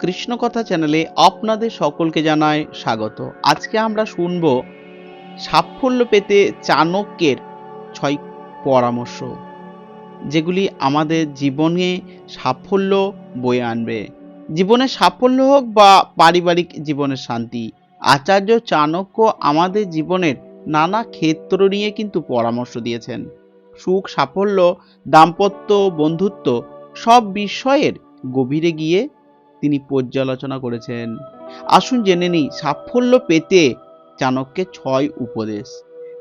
কৃষ্ণকথা চ্যানেলে আপনাদের সকলকে জানায় স্বাগত। আজকে আমরা শুনব সাফল্য পেতে চাণক্যের ছয় পরামর্শ, যেগুলি আমাদের জীবনে সাফল্য বয়ে আনবে। জীবনে সাফল্য হোক বা পারিবারিক জীবনের শান্তি, আচার্য চাণক্য আমাদের জীবনের নানা ক্ষেত্র নিয়ে কিন্তু পরামর্শ দিয়েছেন। সুখ, সাফল্য, দাম্পত্য, বন্ধুত্ব সব বিষয়ের গভীরে গিয়ে তিনি পর্যালোচনা করেছেন। আসুন জেনে নিই, সাফল্য পেতে চাণক্যের ছয় উপদেশ।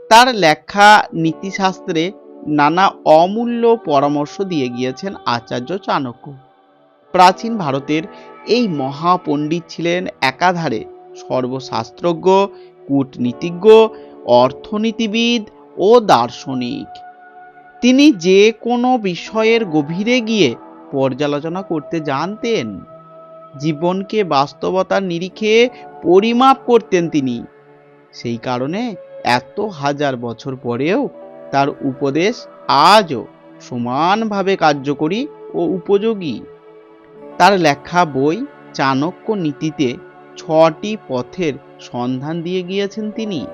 তার লেখা নীতিশাস্ত্রে নানা অমূল্য পরামর্শ দিয়ে গিয়েছেন আচার্য চাণক্য। প্রাচীন ভারতের এই মহাপণ্ডিত ছিলেন একাধারে সর্বশাস্ত্রজ্ঞ, কূটনীতিজ্ঞ, অর্থনীতিবিদ ও দার্শনিক। তিনি যে কোনো বিষয়ের গভীরে গিয়ে পর্যালোচনা করতে জানতেন। জীবনকে বাস্তবতার নিরিখে পরিমাপ করতেন তিনি। সেই কারণে এত হাজার বছর পরেও তার উপদেশ আজও সমানভাবে কার্যকরী ও উপযোগী। তার লেখা বই চাণক্য নীতিতে ছটি পথের সন্ধান দিয়ে গিয়েছেন তিনি।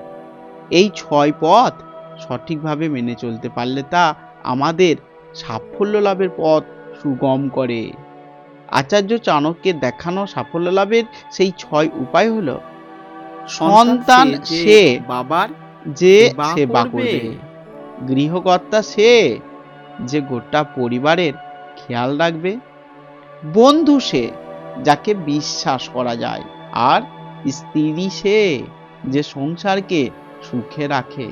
এই ছয় পথ সঠিকভাবে মেনে চলতে পারলে তা আমাদের সাফল্য লাভের পথ সুগম করে। আচার্য চাণক্যের দেখানো সাফল্য লাভের সেই ছয় উপায় হলো সন্তান সে বাবার যে সেবা। করবে। গৃহকর্তা সে যে গোটা পরিবারের খেয়াল রাখবে। বন্ধু সে যাকে বিশ্বাস করা যায়। আর স্ত্রী সে যে সংসারকে সুখে রাখে।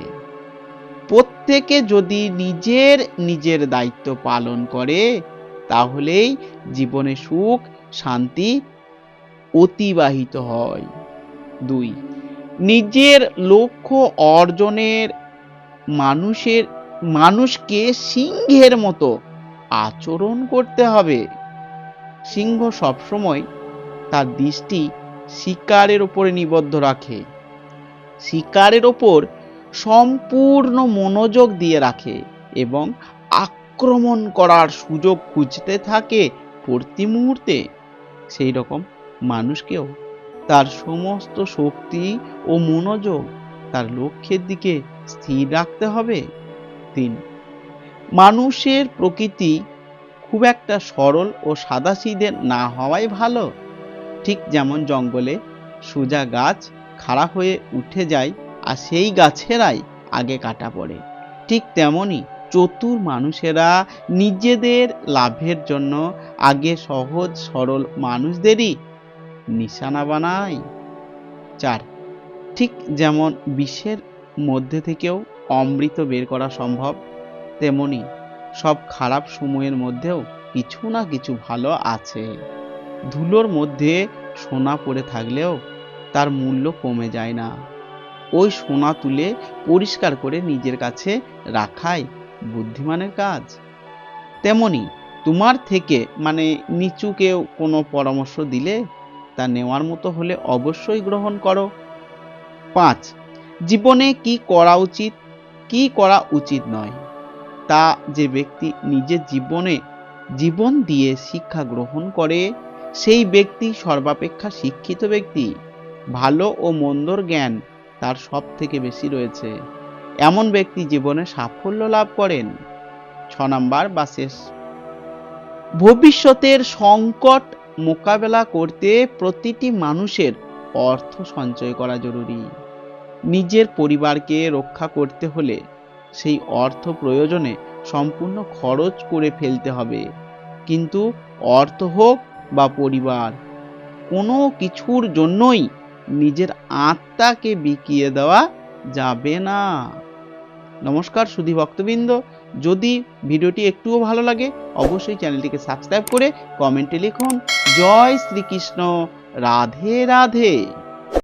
প্রত্যেকে যদি নিজের নিজের দায়িত্ব পালন করে তাহলেই জীবনে সুখ, শান্তি অতিবাহিত হয়। দুই, নিজের লক্ষ্য অর্জনের মানুষের, মানুষকে সিংহের মতো আচরণ করতে হবে। সিংহ সবসময় তার দৃষ্টি শিকারের উপরে নিবদ্ধ রাখে। শিকারের ওপর সম্পূর্ণ মনোযোগ দিয়ে রাখে এবং আক্রমণ করার সুযোগ খুঁজতে থাকে প্রতি মুহূর্তে। সেই রকম মানুষকেও তার সমস্ত শক্তি ও মনোযোগ তার লক্ষ্যের দিকে স্থির রাখতে হবে। তিন, মানুষের প্রকৃতি খুব একটা সরল ও সাদাসিধে না হওয়াই ভালো। ঠিক যেমন জঙ্গলে সোজা গাছ খাড়া হয়ে উঠে যায় আর সেই গাছেরাই আগে কাটা পড়ে। ঠিক তেমনি চতুর মানুষেরা নিজেদের লাভের জন্য আগে সহজ, সরল মানুষদেরই নিশানা বানায়। চার, ঠিক যেমন বিশ্বের মধ্যে থেকেও অমৃত বের করা সম্ভব, তেমনি সব খারাপ সময়ের মধ্যেও কিছু না কিছু ভালো আছে। ধুলোর মধ্যে সোনা পড়ে থাকলেও তার মূল্য কমে যায় না। ওই সোনা তুলে পরিষ্কার করে নিজের কাছে রাখাই বুদ্ধিমানের কাজ? তেমনি তোমার থেকে মানে নিচু কেউ কোনো পরামর্শ দিলে তা নেওয়ার মতো হলে অবশ্যই গ্রহণ করো। পাঁচ, জীবনে কি করা উচিত, কি করা উচিত নয়? তা যে ব্যক্তি নিজের জীবনে জীবন দিয়ে শিক্ষা গ্রহণ করে, সেই ব্যক্তি সর্বাপেক্ষা শিক্ষিত ব্যক্তি। ভালো ও মন্দর জ্ঞান তার সব থেকে বেশি রয়েছে। এমন ব্যক্তি জীবনে সাফল্য লাভ করেন। ছ নম্বর বা শেষ ভবিষ্যতের সংকট মোকাবেলা করতে প্রতিটি মানুষের অর্থ সঞ্চয় করা জরুরি। নিজের পরিবারকে রক্ষা করতে হলে সেই অর্থ প্রয়োজনে সম্পূর্ণ খরচ করে ফেলতে হবে। কিন্তু অর্থ হোক বা পরিবার, কোনো কিছুর জন্যই নিজের আত্মাকে বিকিয়ে দেওয়া যাবে না। নমস্কার সুধী ভক্তবৃন্দ। যদি ভিডিওটি একটুও ভালো লাগে, অবশ্যই চ্যানেলটিকে সাবস্ক্রাইব করে কমেন্টে লিখুন। জয় শ্রীকৃষ্ণ। রাধে রাধে।